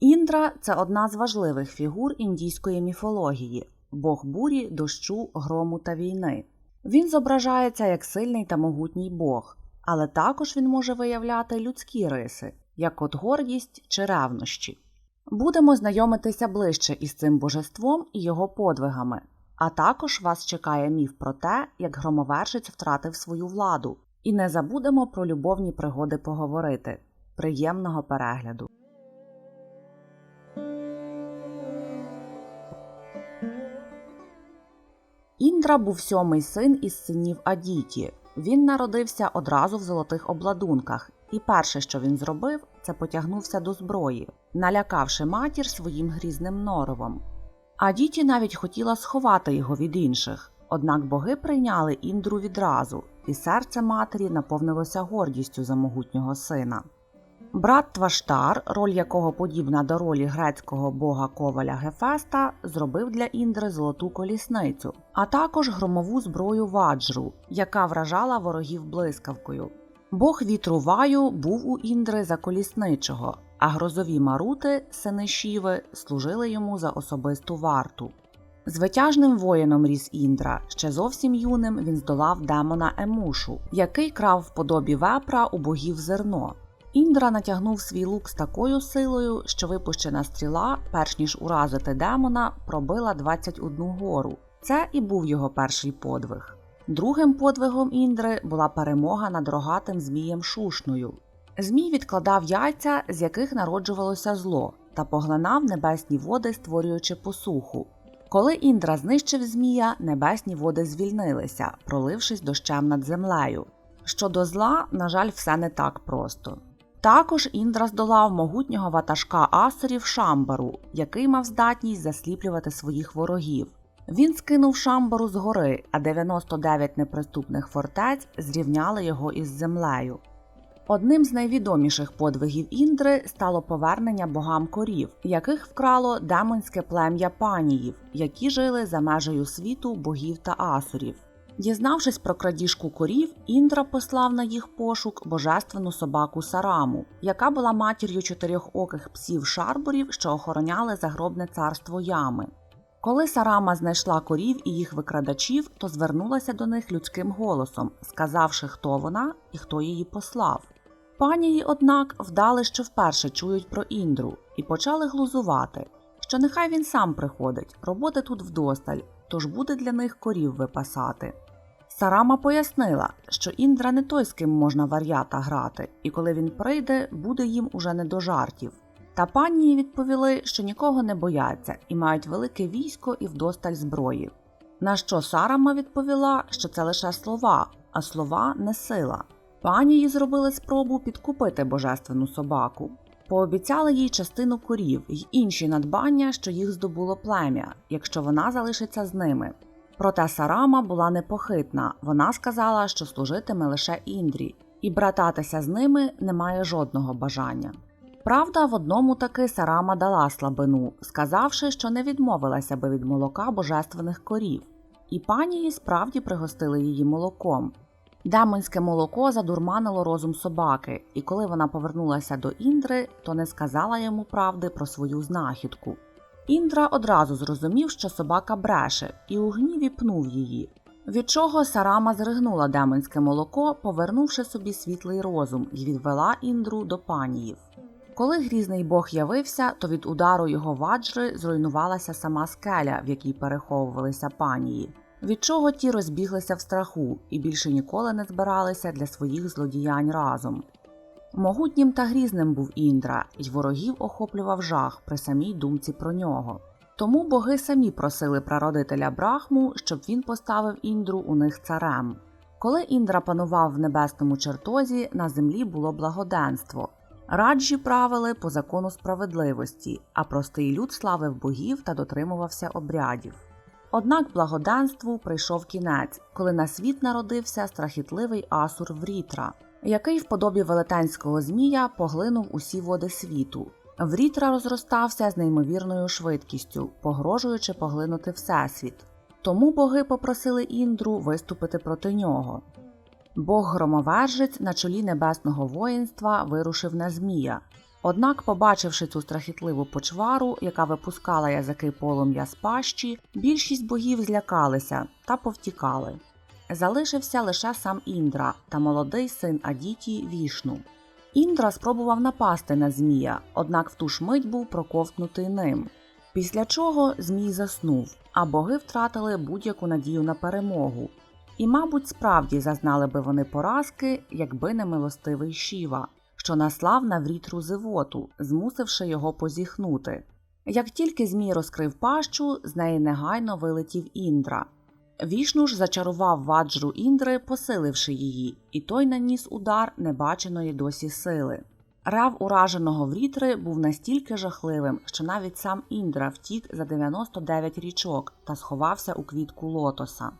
Індра це одна з важливих фігур індійської міфології, бог бурі, дощу, грому та війни. Він зображається як сильний та могутній бог, але також він може виявляти людські риси, як от гордість чи ревнощі. Будемо знайомитися ближче із цим божеством і його подвигами, а також вас чекає міф про те, як громовершець втратив свою владу, і не забудемо про любовні пригоди поговорити. Приємного перегляду! Індра був сьомий син із синів Адіті. Він народився одразу в золотих обладунках, і перше, що він зробив, це потягнувся до зброї, налякавши матір своїм грізним норовом. Адіті навіть хотіла сховати його від інших, однак боги прийняли Індру відразу, і серце матері наповнилося гордістю за могутнього сина. Брат Тваштар, роль якого подібна до ролі грецького бога коваля Гефеста, зробив для Індри золоту колісницю, а також громову зброю ваджру, яка вражала ворогів блискавкою. Бог вітру Ваю був у Індри за колісничого, а грозові марути, сини Шіви, служили йому за особисту варту. Звитяжним воїном ріс Індра, ще зовсім юним він здолав демона Емушу, який крав в подобі вепра у богів зерно. Індра натягнув свій лук з такою силою, що випущена стріла, перш ніж уразити демона, пробила 21 гору. Це і був його перший подвиг. Другим подвигом Індри була перемога над рогатим змієм Шушною. Змій відкладав яйця, з яких народжувалося зло, та поглинав небесні води, створюючи посуху. Коли Індра знищив змія, небесні води звільнилися, пролившись дощем над землею. Щодо зла, на жаль, все не так просто. Також Індра здолав могутнього ватажка асорів Шамбару, який мав здатність засліплювати своїх ворогів. Він скинув Шамбару з гори, а 99 неприступних фортець зрівняли його із землею. Одним з найвідоміших подвигів Індри стало повернення богам корів, яких вкрало демонське плем'я паніїв, які жили за межею світу богів та асурів. Дізнавшись про крадіжку корів, Індра послав на їх пошук божественну собаку Сараму, яка була матір'ю чотирьохоких псів шарборів, що охороняли загробне царство ями. Коли Сарама знайшла корів і їх викрадачів, то звернулася до них людським голосом, сказавши, хто вона і хто її послав. Панії, однак, вдали, що вперше чують про Індру, і почали глузувати, що нехай він сам приходить, роботи тут вдосталь, тож буде для них корів випасати. Сарама пояснила, що Індра не той, з ким можна вар'ята грати, і коли він прийде, буде їм уже не до жартів. Та панії відповіли, що нікого не бояться і мають велике військо і вдосталь зброї. На що Сарама відповіла, що це лише слова, а слова не сила. Панії зробили спробу підкупити божественну собаку, пообіцяли їй частину корів й інші надбання, що їх здобуло плем'я, якщо вона залишиться з ними. Проте Сарама була непохитна. Вона сказала, що служитиме лише Індрі, і брататися з ними немає жодного бажання. Правда, в одному таки Сарама дала слабину, сказавши, що не відмовилася би від молока божественних корів, і панії справді пригостили її молоком. Демонське молоко задурманило розум собаки, і коли вона повернулася до Індри, то не сказала йому правди про свою знахідку. Індра одразу зрозумів, що собака бреше, і у гніві пнув її. Від чого Сарама зригнула демонське молоко, повернувши собі світлий розум, і відвела Індру до паніїв. Коли грізний бог явився, то від удару його ваджри зруйнувалася сама скеля, в якій переховувалися панії, від чого ті розбіглися в страху і більше ніколи не збиралися для своїх злодіянь разом. Могутнім та грізним був Індра, й ворогів охоплював жах при самій думці про нього. Тому боги самі просили прародителя Брахму, щоб він поставив Індру у них царем. Коли Індра панував в небесному чертозі, на землі було благоденство. Раджі правили по закону справедливості, а простий люд славив богів та дотримувався обрядів. Однак благоденству прийшов кінець, коли на світ народився страхітливий асур Врітра, який в подобі велетенського змія поглинув усі води світу. Врітра розростався з неймовірною швидкістю, погрожуючи поглинути всесвіт. Тому боги попросили Індру виступити проти нього. Бог громовержець на чолі небесного воїнства вирушив на Змія. Однак, побачивши цю страхітливу почвару, яка випускала язики полум'я з пащі, більшість богів злякалися та повтікали. Залишився лише сам Індра та молодий син Адіті Вішну. Індра спробував напасти на Змія, однак в ту ж мить був проковтнутий ним. Після чого Змій заснув, а боги втратили будь-яку надію на перемогу. І, мабуть, справді зазнали би вони поразки, якби не милостивий Шіва, що наслав на врітру зивоту, змусивши його позіхнути. Як тільки Змій розкрив пащу, з неї негайно вилетів Індра. Вішну ж зачарував ваджру Індри, посиливши її, і той наніс удар небаченої досі сили. Рев ураженого врітри був настільки жахливим, що навіть сам Індра втік за 99 річок та сховався у квітку лотоса.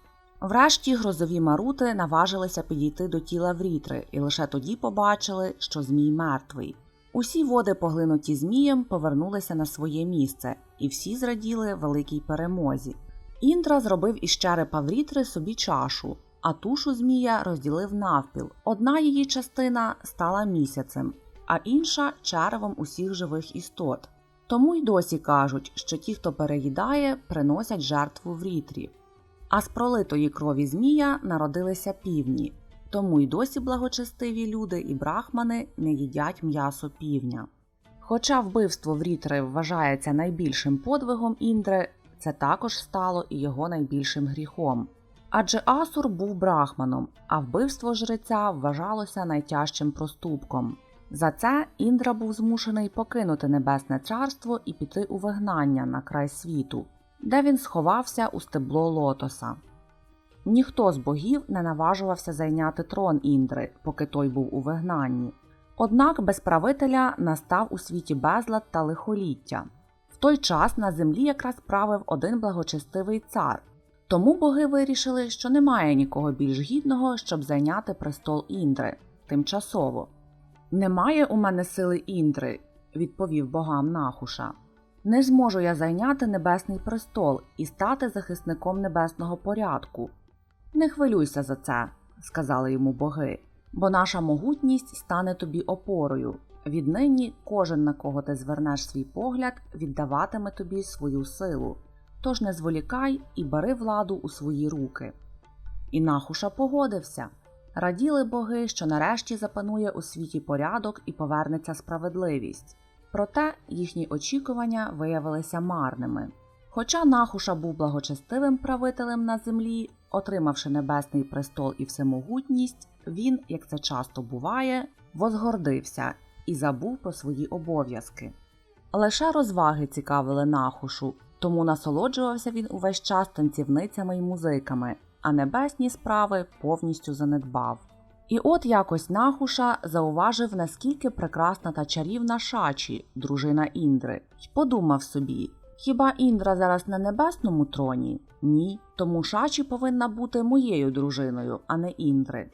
Врешті грозові марути наважилися підійти до тіла врітри і лише тоді побачили, що Змій мертвий. Усі води, поглинуті Змієм, повернулися на своє місце, і всі зраділи великій перемозі. Індра зробив із черепа врітри собі чашу, а тушу Змія розділив навпіл. Одна її частина стала місяцем, а інша черевом усіх живих істот. Тому й досі кажуть, що ті, хто переїдає, приносять жертву врітрі. А з пролитої крові Змія народилися півні, тому й досі благочестиві люди і брахмани не їдять м'ясо півня. Хоча вбивство врітри вважається найбільшим подвигом Індри, це також стало і його найбільшим гріхом. Адже Асур був брахманом, а вбивство жреця вважалося найтяжчим проступком. За це Індра був змушений покинути небесне царство і піти у вигнання на край світу, де він сховався у стебло лотоса. Ніхто з богів не наважувався зайняти трон Індри, поки той був у вигнанні. Однак без правителя настав у світі безлад та лихоліття. В той час на землі якраз правив один благочестивий цар, тому боги вирішили, що немає нікого більш гідного, щоб зайняти престол Індри тимчасово. Немає у мене сили Індри, відповів богам Нахуша. Не зможу я зайняти небесний престол і стати захисником небесного порядку. Не хвилюйся за це, сказали йому боги, бо наша могутність стане тобі опорою. Віднині кожен, на кого ти звернеш свій погляд, віддаватиме тобі свою силу. Тож не зволікай і бери владу у свої руки. І Нахуша погодився. Раділи боги, що нарешті запанує у світі порядок і повернеться справедливість. Проте їхні очікування виявилися марними. Хоча Нахуша був благочестивим правителем на землі, отримавши небесний престол і всемогутність, він, як це часто буває, возгордився і забув про свої обов'язки. Лише розваги цікавили Нахушу, тому насолоджувався він увесь час танцівницями й музиками, а небесні справи повністю занедбав. І от якось Нахуша зауважив, наскільки прекрасна та чарівна Шачі, дружина Індри, й подумав собі: хіба Індра зараз на небесному троні? Ні, тому Шачі повинна бути моєю дружиною, а не Індри.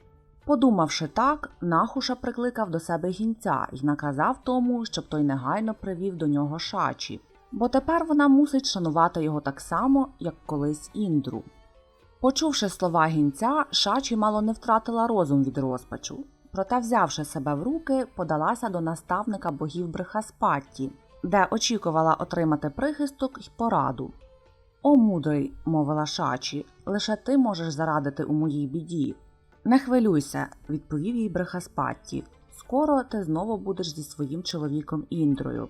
Подумавши так, Нахуша прикликав до себе гінця і наказав тому, щоб той негайно привів до нього Шачі, бо тепер вона мусить шанувати його так само, як колись Індру. Почувши слова гінця, Шачі мало не втратила розум від розпачу. Проте, взявши себе в руки, подалася до наставника богів Брехаспатті, де очікувала отримати прихисток й пораду. О, мудрий, мовила Шачі, лише ти можеш зарадити у моїй біді. Не хвилюйся, відповів їй Брехаспатті. Скоро ти знову будеш зі своїм чоловіком Індрою.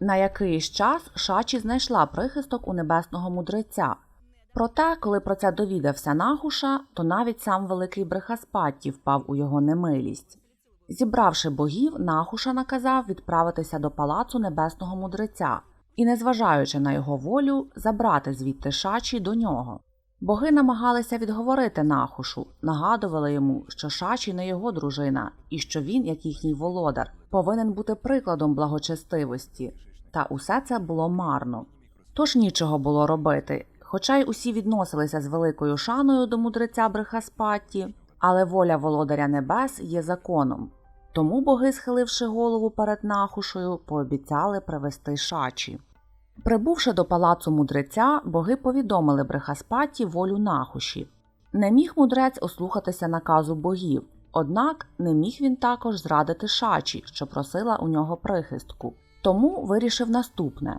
На якийсь час Шачі знайшла прихисток у небесного мудреця. Проте, коли про це довідався Нахуша, то навіть сам великий Брехаспатті впав у його немилість. Зібравши богів, Нахуша наказав відправитися до палацу небесного мудреця і, незважаючи на його волю, забрати звідти Шачі до нього. Боги намагалися відговорити Нахушу, нагадували йому, що Шачі не його дружина, і що він, як їхній володар, повинен бути прикладом благочестивості. Та усе це було марно. Тож нічого було робити, хоча й усі відносилися з великою шаною до мудреця Брехаспатті, але воля володаря небес є законом. Тому боги, схиливши голову перед Нахушою, пообіцяли привести Шачі. Прибувши до палацу мудреця, боги повідомили Брехаспаті волю Нахуші. Не міг мудрець ослухатися наказу богів, Однак не міг він також зрадити Шачі, що просила у нього прихистку. Тому вирішив наступне.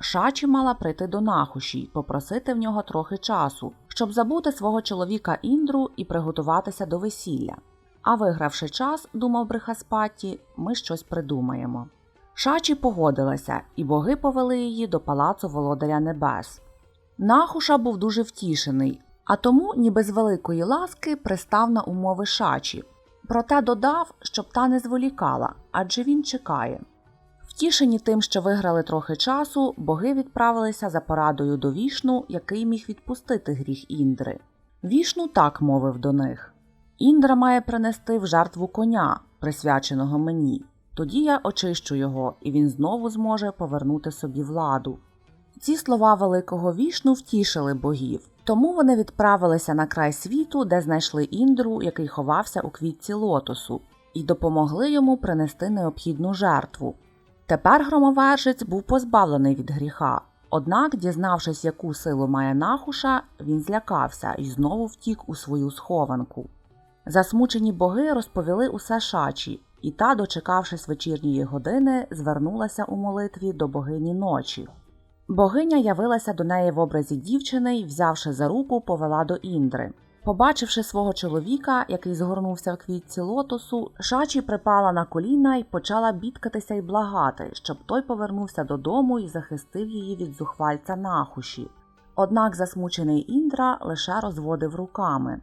Шачі мала прийти до Нахуші й попросити в нього трохи часу, щоб забути свого чоловіка Індру і приготуватися до весілля. А вигравши час, думав Брихаспаті, ми щось придумаємо. Шачі погодилася, і боги повели її до палацу Володаря Небес. Нахуша був дуже втішений, а тому, ніби з великої ласки, пристав на умови Шачі. Проте додав, щоб та не зволікала, адже він чекає. Втішені тим, що виграли трохи часу, боги відправилися за порадою до вішну, який міг відпустити гріх Індри. Вішну так мовив до них Індра має принести в жертву коня, присвяченого мені. Тоді я очищу його, і він знову зможе повернути собі владу. Ці слова великого вішну втішили богів, тому вони відправилися на край світу, де знайшли Індру, який ховався у квітці лотосу, і допомогли йому принести необхідну жертву. Тепер громовержець був позбавлений від гріха, однак, дізнавшись, яку силу має нахуша, він злякався і знову втік у свою схованку. Засмучені боги розповіли усе шачі, і та, дочекавшись вечірньої години, звернулася у молитві до богині ночі. Богиня явилася до неї в образі дівчини і, взявши за руку, повела до Індри. Побачивши свого чоловіка, який згорнувся в квітці лотосу, Шачі припала на коліна і почала бідкатися й благати, щоб той повернувся додому і захистив її від зухвальця нахуші. Однак засмучений Індра лише розводив руками.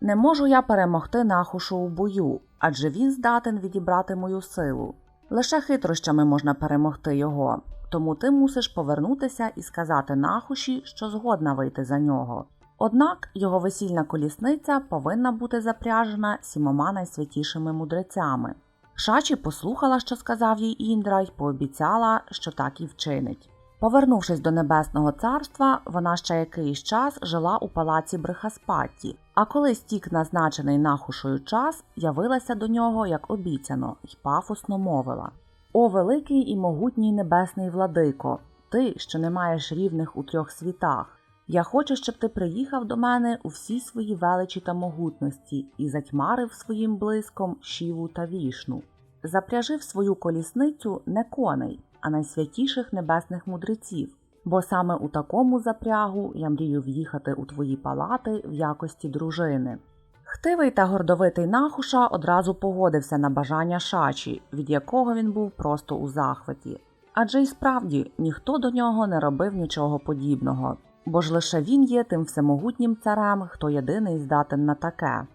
Не можу я перемогти нахушу у бою, адже він здатен відібрати мою силу. Лише хитрощами можна перемогти його, тому ти мусиш повернутися і сказати нахуші, що згодна вийти за нього. Однак його весільна колісниця повинна бути запряжена сімома найсвятішими мудрецями. Шачі послухала, що сказав їй Індра, й пообіцяла, що так і вчинить. Повернувшись до Небесного царства, вона ще якийсь час жила у палаці Брехаспатті, а коли стік назначений нахушою час, явилася до нього, як обіцяно, й пафосно мовила О великий і могутній небесний владико, ти, що не маєш рівних у трьох світах. Я хочу, щоб ти приїхав до мене у всій своїй величі та могутності і затьмарив своїм блиском шіву та вішну. Запряжив свою колісницю не коней, а найсвятіших небесних мудреців, бо саме у такому запрягу я мрію в'їхати у твої палати в якості дружини. Хтивий та гордовитий нахуша одразу погодився на бажання шачі, від якого він був просто у захваті. Адже й справді ніхто до нього не робив нічого подібного, бо ж лише він є тим всемогутнім царем, хто єдиний здатен на таке.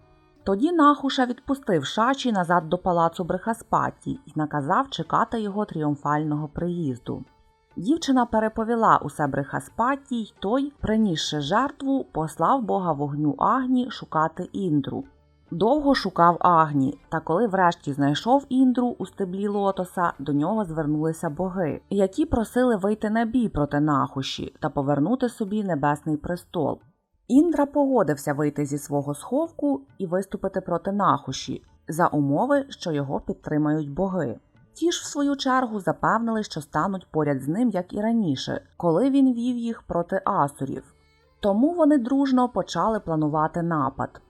Тоді Нахуша відпустив шачі назад до палацу Брехаспаті і наказав чекати його тріумфального приїзду. Дівчина переповіла усе Брехаспаті, й той, принісши жертву, послав бога вогню Агні шукати Індру. Довго шукав Агні, та коли врешті знайшов Індру у стеблі лотоса, до нього звернулися боги, які просили вийти на бій проти Нахуші та повернути собі небесний престол. Індра погодився вийти зі свого сховку і виступити проти Нахуші за умови, що його підтримають боги. Ті ж, в свою чергу, запевнили, що стануть поряд з ним, як і раніше, коли він вів їх проти асурів. Тому вони дружно почали планувати напад.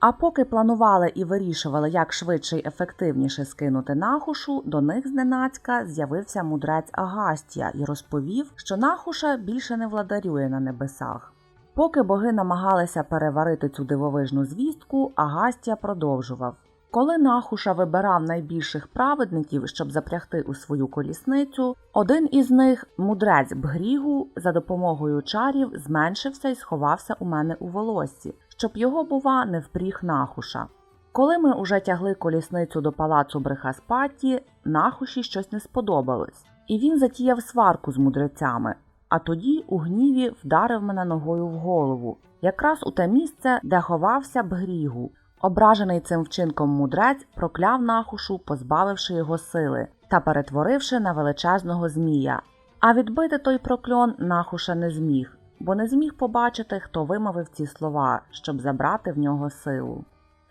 А поки планували і вирішували, як швидше й ефективніше скинути нахушу, до них зненацька з'явився мудрець Агастія і розповів, що нахуша більше не владарює на небесах. Поки боги намагалися переварити цю дивовижну звістку, Агастія продовжував. Коли Нахуша вибирав найбільших праведників, щоб запрягти у свою колісницю, один із них, мудрець Бгрігу, за допомогою чарів зменшився і сховався у мене у волоссі, щоб його, бува, не впріг Нахуша. Коли ми уже тягли колісницю до палацу Брехаспаті, Нахуші щось не сподобалось, і він затіяв сварку з мудрецями, а тоді у гніві вдарив мене ногою в голову, якраз у те місце, де ховався Бгрігу. Ображений цим вчинком мудрець прокляв нахушу, позбавивши його сили та перетворивши на величезного змія. А відбити той прокльон нахуша не зміг, бо не зміг побачити, хто вимовив ці слова, щоб забрати в нього силу.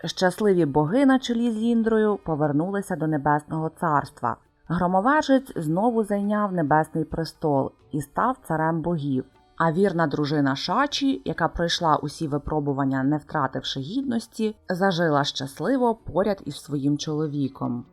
Щасливі боги на чолі з Індрою повернулися до Небесного царства. Громовержець знову зайняв небесний престол і став царем богів. А вірна дружина Шачі, яка пройшла усі випробування, не втративши гідності, зажила щасливо поряд із своїм чоловіком.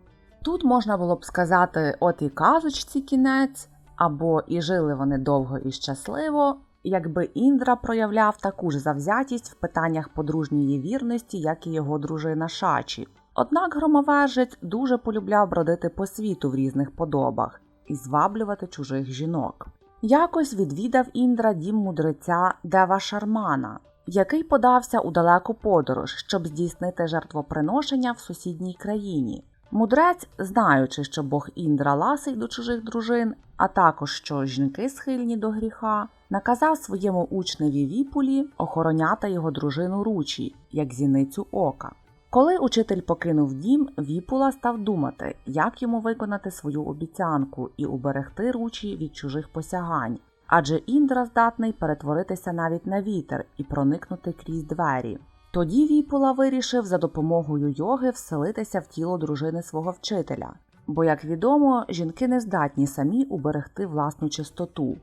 Тут можна було б сказати: от і казочці кінець, або і жили вони довго і щасливо, якби Індра проявляв таку ж завзятість в питаннях подружньої вірності, як і його дружина Шачі. Однак громовержець дуже полюбляв бродити по світу в різних подобах і зваблювати чужих жінок. Якось відвідав Індра дім мудреця Дева Шармана, який подався у далеку подорож, щоб здійснити жертвоприношення в сусідній країні. Мудрець, знаючи, що Бог Індра ласий до чужих дружин, а також що жінки схильні до гріха, наказав своєму учневі Віпулі охороняти його дружину Ручі, як зіницю ока. Коли учитель покинув дім, Віпула став думати, як йому виконати свою обіцянку і уберегти ручі від чужих посягань, адже Індра здатний перетворитися навіть на вітер і проникнути крізь двері. Тоді Віпула вирішив за допомогою йоги вселитися в тіло дружини свого вчителя, бо, як відомо, жінки не здатні самі уберегти власну чистоту.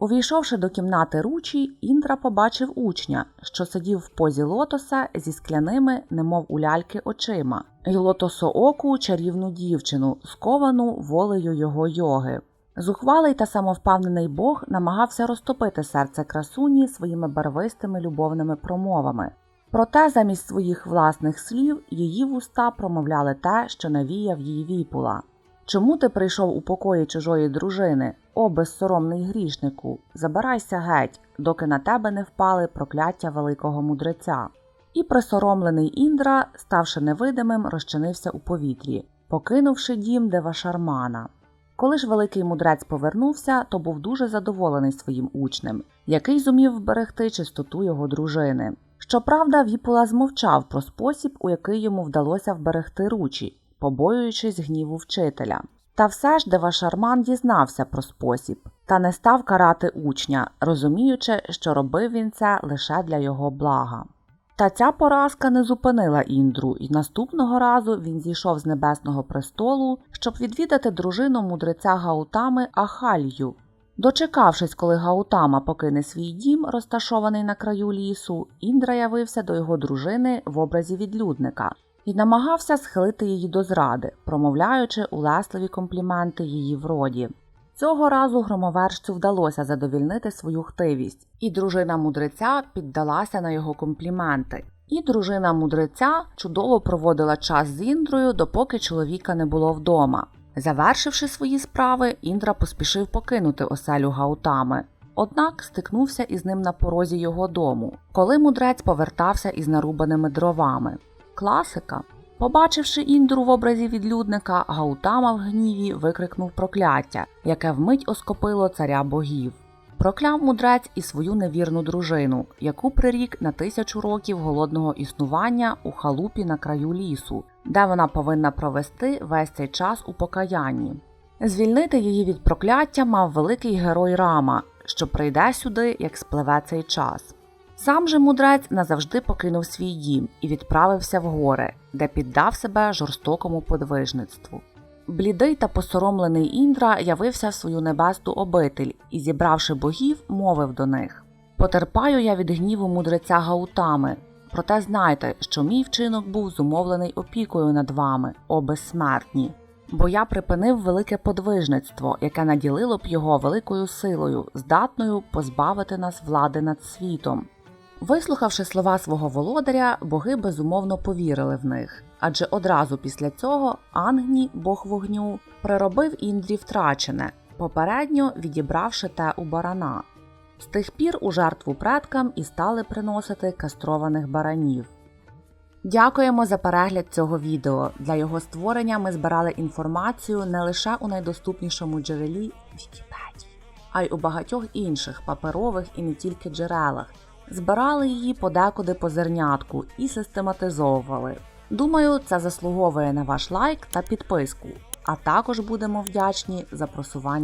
Увійшовши до кімнати ручі, Індра побачив учня, що сидів в позі лотоса зі скляними, немов у ляльки, очима, й лотосооку чарівну дівчину, сковану волею його йоги. Зухвалий та самовпевнений Бог намагався розтопити серце красуні своїми барвистими любовними промовами. Проте замість своїх власних слів її вуста промовляли те, що навіяв їй віпула. Чому ти прийшов у покої чужої дружини, о безсоромний грішнику? Забирайся геть, доки на тебе не впали прокляття великого мудреця. І присоромлений Індра, ставши невидимим, розчинився у повітрі, покинувши дім Девашармана. Коли ж великий мудрець повернувся, то був дуже задоволений своїм учнем, який зумів вберегти чистоту його дружини. Щоправда, Віпула змовчав про спосіб, у який йому вдалося вберегти ручі, побоюючись гніву вчителя. Та все ж Девашарман дізнався про спосіб та не став карати учня, розуміючи, що робив він це лише для його блага. Та ця поразка не зупинила Індру, і наступного разу він зійшов з небесного престолу, щоб відвідати дружину мудреця Гаутами Ахалью. Дочекавшись, коли Гаутама покине свій дім, розташований на краю лісу, Індра явився до його дружини в образі відлюдника і намагався схилити її до зради, промовляючи улесливі компліменти її вроді. Цього разу громовержцю вдалося задовільнити свою хтивість, і дружина мудреця піддалася на його компліменти. І дружина мудреця чудово проводила час з Індрою, допоки чоловіка не було вдома. Завершивши свої справи, Індра поспішив покинути оселю Гаутами. Однак стикнувся із ним на порозі його дому, коли мудрець повертався із нарубаними дровами. Класика. Побачивши Індру в образі відлюдника, Гаутама в гніві викрикнув прокляття, яке вмить оскопило царя богів. Прокляв мудрець і свою невірну дружину, яку прирік на тисячу років голодного існування у халупі на краю лісу, де вона повинна провести весь цей час у покаянні. Звільнити її від прокляття мав великий герой Рама, що прийде сюди, як спливе цей час. Сам же мудрець назавжди покинув свій дім і відправився в гори, де піддав себе жорстокому подвижництву. Блідий та посоромлений Індра явився в свою небесну обитель і, зібравши богів, мовив до них Потерпаю я від гніву мудреця Гаутами, проте знайте, що мій вчинок був зумовлений опікою над вами, о безсмертні, бо я припинив велике подвижництво, яке наділило б його великою силою, здатною позбавити нас влади над світом. Вислухавши слова свого володаря, боги безумовно повірили в них, адже одразу після цього Ангні, бог вогню, приробив Індрі втрачене, попередньо відібравши те у барана. З тих пір у жертву предкам і стали приносити кастрованих баранів. Дякуємо за перегляд цього відео. Для його створення ми збирали інформацію не лише у найдоступнішому джерелі Вікіпедії, а й у багатьох інших паперових і не тільки джерелах. Збирали її подекуди по зернятку і систематизовували. Думаю, це заслуговує на ваш лайк та підписку, а також будемо вдячні за просування